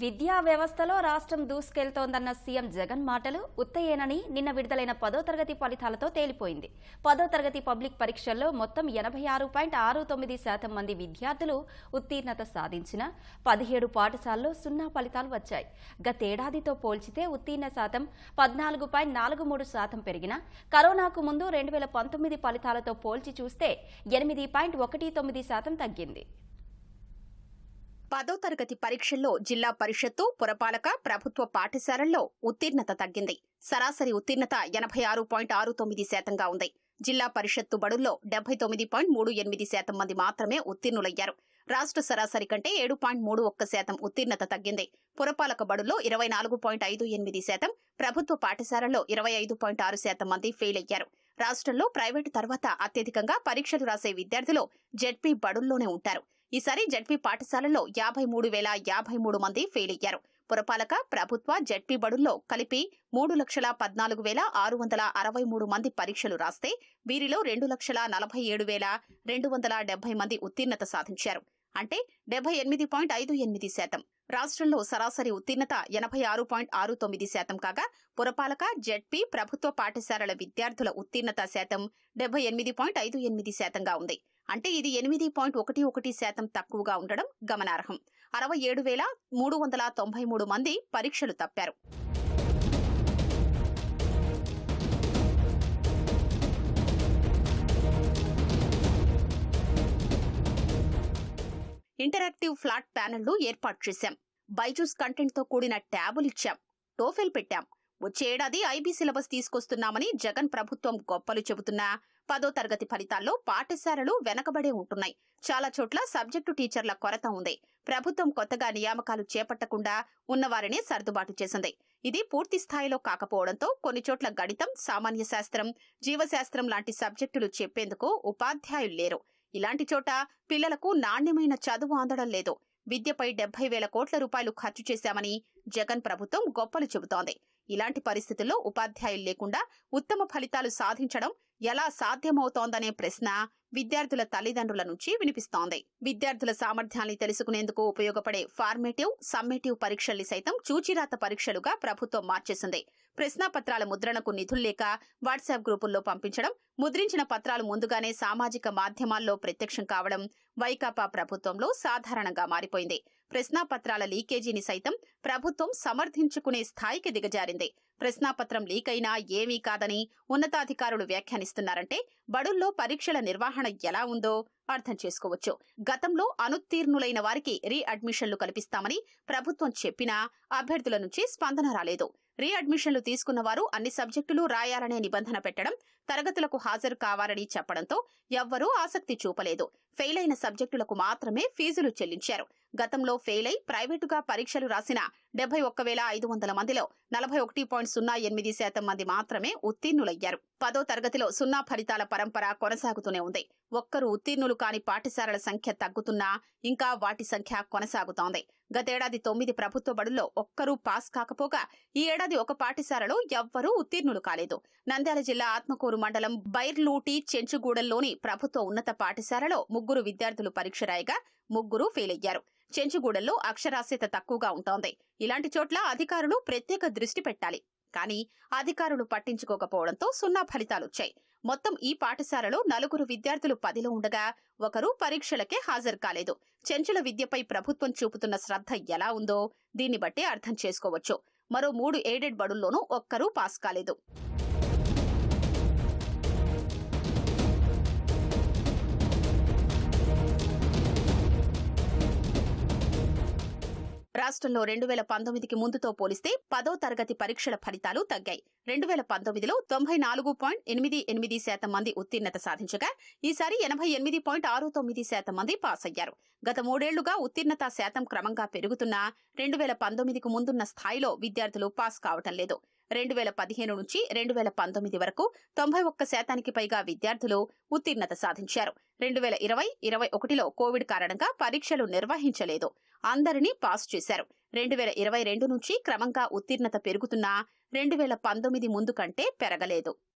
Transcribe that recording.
విద్యా వ్యవస్థలో రాష్ట్రం దూసుకెళ్తోందన్న సీఎం జగన్ మాటలు ఉత్తయేనని నిన్న విడుదలైన పదో తరగతి ఫలితాలతో తేలిపోయింది. పదో తరగతి పబ్లిక్ పరీక్షల్లో మొత్తం ఎనభై ఆరు పాయింట్ ఆరు తొమ్మిది శాతం మంది విద్యార్థులు ఉత్తీర్ణత సాధించిన పదిహేడు పాఠశాలల్లో సున్నా ఫలితాలు వచ్చాయి. గతేడాదితో పోల్చితే ఉత్తీర్ణ శాతం పద్నాలుగు పాయింట్ నాలుగు మూడు శాతం పెరిగిన కరోనాకు ముందు రెండు వేల పంతొమ్మిది ఫలితాలతో పోల్చి చూస్తే ఎనిమిది పాయింట్ ఒకటి తొమ్మిది శాతం తగ్గింది. పదో తరగతి పరీక్షల్లో జిల్లా పరిషత్తు పురపాలక ప్రభుత్వ పాఠశాలల్లో ఉత్తీర్ణత తగ్గింది. సరాసరి ఉత్తీర్ణత ఎనభై ఆరు పాయింట్ ఆరు తొమ్మిది శాతంగా ఉంది. జిల్లా పరిషత్తు బడుల్లో డెబ్బై తొమ్మిది పాయింట్ మూడు ఎనిమిది శాతం మంది మాత్రమే ఉత్తీర్ణులయ్యారు. రాష్ట్ర సరాసరి కంటే ఏడు పాయింట్ మూడు ఒక్క శాతం ఉత్తీర్ణత తగ్గింది. పురపాలక బడుల్లో ఇరవై నాలుగు పాయింట్ ఐదు ఎనిమిది శాతం ప్రభుత్వ పాఠశాలల్లో ఇరవై ఐదు పాయింట్ ఆరు శాతం మంది ఫెయిల్ అయ్యారు రాష్ట్రంలో ప్రైవేటు తర్వాత అత్యధికంగా పరీక్షలు రాసే విద్యార్థులు జెడ్పీ బడుల్లోనే ఉంటారు. ఈసారి జడ్పీ పాఠశాలల్లో యాభై మూడు వేల యాభై మూడు మంది ఫెయిల్ అయ్యారు. పురపాలక ప్రభుత్వ జడ్పీ బడుల్లో కలిపి మూడు లక్షల పద్నాలుగు వేల ఆరు వందల అరవై మూడు మంది పరీక్షలు రాస్తే వీరిలో రెండు లక్షల నలభై ఏడు వేల రెండు వందల డెబ్బై మంది ఉత్తీర్ణత సాధించారు. అంటే డెబ్బై ఎనిమిది పాయింట్ ఐదు ఎనిమిది శాతం. రాష్ట్రంలో సరాసరి ఉత్తీర్ణత ఎనభై ఆరు పాయింట్ ఆరు తొమ్మిది శాతం కాగా పురపాలక జెడ్పీ ప్రభుత్వ పాఠశాలల విద్యార్థుల ఉత్తీర్ణత శాతం డెబ్బై ఎనిమిది పాయింట్ ఐదు ఎనిమిది శాతంగా ఉంది. అంటే ఇది ఎనిమిది పాయింట్ ఒకటి ఒకటి శాతం తక్కువగా ఉండడం గమనార్హం. అరవై ఏడు వేల మూడు వందల తొంభై మూడు మంది పరీక్షలు తప్పారు. ఇంటరాక్టివ్ ఫ్లాట్ ప్యానెళ్ళు ఏర్పాటు చేశాం. బైజూస్ కంటెంట్తో కూడిన ట్యాబులు ఇచ్చాం. టోఫెల్ పెట్టాం. వచ్చేడాది ఐబీ సిలబస్ తీసుకొస్తున్నామని జగన్ ప్రభుత్వం గొప్పలు చెబుతున్నా. పదో తరగతి ఫలితాల్లో పాఠశాలలు వెనకబడే ఉంటున్నాయి. చాలా చోట్ల సబ్జెక్టు టీచర్ల కొరత ఉంది. ప్రభుత్వం కొత్తగా నియామకాలు చేపట్టకుండా ఉన్నవారిని సర్దుబాటు చేసింది. ఇది పూర్తి స్థాయిలో కాకపోవడంతో కొన్ని చోట్ల గణితం సామాన్య శాస్త్రం జీవశాస్త్రం లాంటి సబ్జెక్టులు చెప్పేందుకు ఉపాధ్యాయులు లేరు. ఇలాంటి చోట పిల్లలకు నాణ్యమైన చదువు అందడం లేదు. విద్యపై డెబ్బై వేల కోట్ల రూపాయలు ఖర్చు చేశామని జగన్ ప్రభుత్వం గొప్పలు చెబుతోంది. ఇలాంటి పరిస్థితుల్లో ఉపాధ్యాయులు లేకుండా ఉత్తమ ఫలితాలు సాధించడం ఎలా సాధ్యమవుతోందనే ప్రశ్న విద్యార్థుల తల్లిదండ్రుల నుంచి వినిపిస్తోంది. విద్యార్థుల సామర్థ్యాన్ని తెలుసుకునేందుకు ఉపయోగపడే ఫార్మేటివ్ సమ్మేటివ్ పరీక్షల్ని సైతం చూచిరాత పరీక్షలుగా ప్రభుత్వం మార్చేసింది. ప్రశ్నాపత్రాల ముద్రణకు నిధుల్లేక వాట్సాప్ గ్రూపుల్లో పంపించడం ముద్రించిన పత్రాలు ముందుగానే సామాజిక మాధ్యమాల్లో ప్రత్యక్షం కావడం వైకాపా ప్రభుత్వంలో సాధారణంగా మారిపోయింది. ప్రశ్నాపత్రాల లీకేజీని సైతం ప్రభుత్వం సమర్థించుకునే స్థాయికి దిగజారింది. ప్రశ్నాపత్రం లీక్ అయినా ఏమీ కాదని ఉన్నతాధికారులు వ్యాఖ్యానిస్తున్నారంటే బడుల్లో పరీక్షల నిర్వహణ ఎలా ఉందో అర్థం చేసుకోవచ్చు. గతంలో అనుత్తీర్ణులైన వారికి రీఅడ్మిషన్లు కల్పిస్తామని ప్రభుత్వం చెప్పినా అభ్యర్థుల నుంచి స్పందన రాలేదు. రీఅడ్మిషన్లు తీసుకున్న వారు అన్ని సబ్జెక్టులు రాయాలనే నిబంధన పెట్టడం తరగతులకు హాజరు కావాలని చెప్పడంతో ఎవ్వరూ ఆసక్తి చూపలేదు. ఫెయిల్ అయిన సబ్జెక్టులకు మాత్రమే ఫీజులు చెల్లించారు. గతంలో ఫెయిల్ అయి ప్రైవేటుగా పరీక్షలు రాసిన డెబ్బై ఒక్క వేల ఐదు వందల మందిలో నలభై ఒకటి పాయింట్ సున్నా ఎనిమిది శాతం మంది మాత్రమే ఉత్తీర్ణులయ్యారు. పదో తరగతిలో సున్నా ఫలితాల పరంపర కొనసాగుతూనే ఉంది. ఒక్కరు ఉత్తీర్ణులు కాని పాఠశాలల సంఖ్య తగ్గుతున్నా ఇంకా వాటి సంఖ్య కొనసాగుతోంది. గతేడాది తొమ్మిది ప్రభుత్వ బడుల్లో ఒక్కరూ పాస్ కాకపోగా ఈ ఏడాది ఒక పాఠశాలలో ఎవ్వరూ ఉత్తీర్ణులు కాలేదు. నంద్యాల జిల్లా ఆత్మకూరు మండలం బైర్లూటి చెంచుగూడెంలోని ప్రభుత్వ ఉన్నత పాఠశాలలో ముగ్గురు విద్యార్థులు పరీక్ష రాయగా ముగ్గురు ఫెయిల్ అయ్యారు చెంచుగూడెంలో అక్షరాస్యత తక్కువగా ఉంటోంది. ఇలాంటి చోట్ల అధికారులు ప్రత్యేక దృష్టి పెట్టాలి. కానీ అధికారులు పట్టించుకోకపోవడంతో సున్నా ఫలితాలొచ్చాయి. మొత్తం ఈ పాఠశాలలో నలుగురు విద్యార్థులు పదిలో ఉండగా ఒకరు పరీక్షలకే హాజరు కాలేదు. చెంచుల విద్యపై ప్రభుత్వం చూపుతున్న శ్రద్ధ ఎలా ఉందో దీన్ని బట్టి అర్థం చేసుకోవచ్చు. మరో మూడు ఎయిడెడ్ బడుల్లోనూ ఒక్కరూ పాస్ కాలేదు. రాష్ట్రంలో రెండు వేల పంతొమ్మిదికి ముందుతో పోలిస్తే పదో తరగతి పరీక్షల ఫలితాలు తగ్గాయి. రెండు వేల పంతొమ్మిదిలో తొంభై నాలుగు పాయింట్ ఎనిమిది ఎనిమిది శాతం మంది ఉత్తీర్ణత సాధించగా ఈసారి ఎనభై ఎనిమిది పాయింట్ ఆరు తొమ్మిది శాతం మంది పాస్ అయ్యారు. గత మూడేళ్ళుగా ఉత్తీర్ణత శాతం క్రమంగా పెరుగుతున్నా రెండు వేల పంతొమ్మిదికి ముందున్న స్థాయిలో విద్యార్థులు పాస్ కావటం లేదు. రెండు వేల పదిహేను నుంచి రెండు వేల పంతొమ్మిది వరకు తొంభై ఒక్క శాతానికి పైగా విద్యార్థులు ఉత్తీర్ణత సాధించారు. రెండు వేల ఇరవై ఇరవై ఒకటిలో కోవిడ్ కారణంగా పరీక్షలు నిర్వహించలేదు. అందరినీ పాస్ చేశారు. రెండు వేల ఇరవై రెండు నుంచి క్రమంగా ఉత్తీర్ణత పెరుగుతున్నా రెండు వేల పంతొమ్మిది ముందు కంటే పెరగలేదు.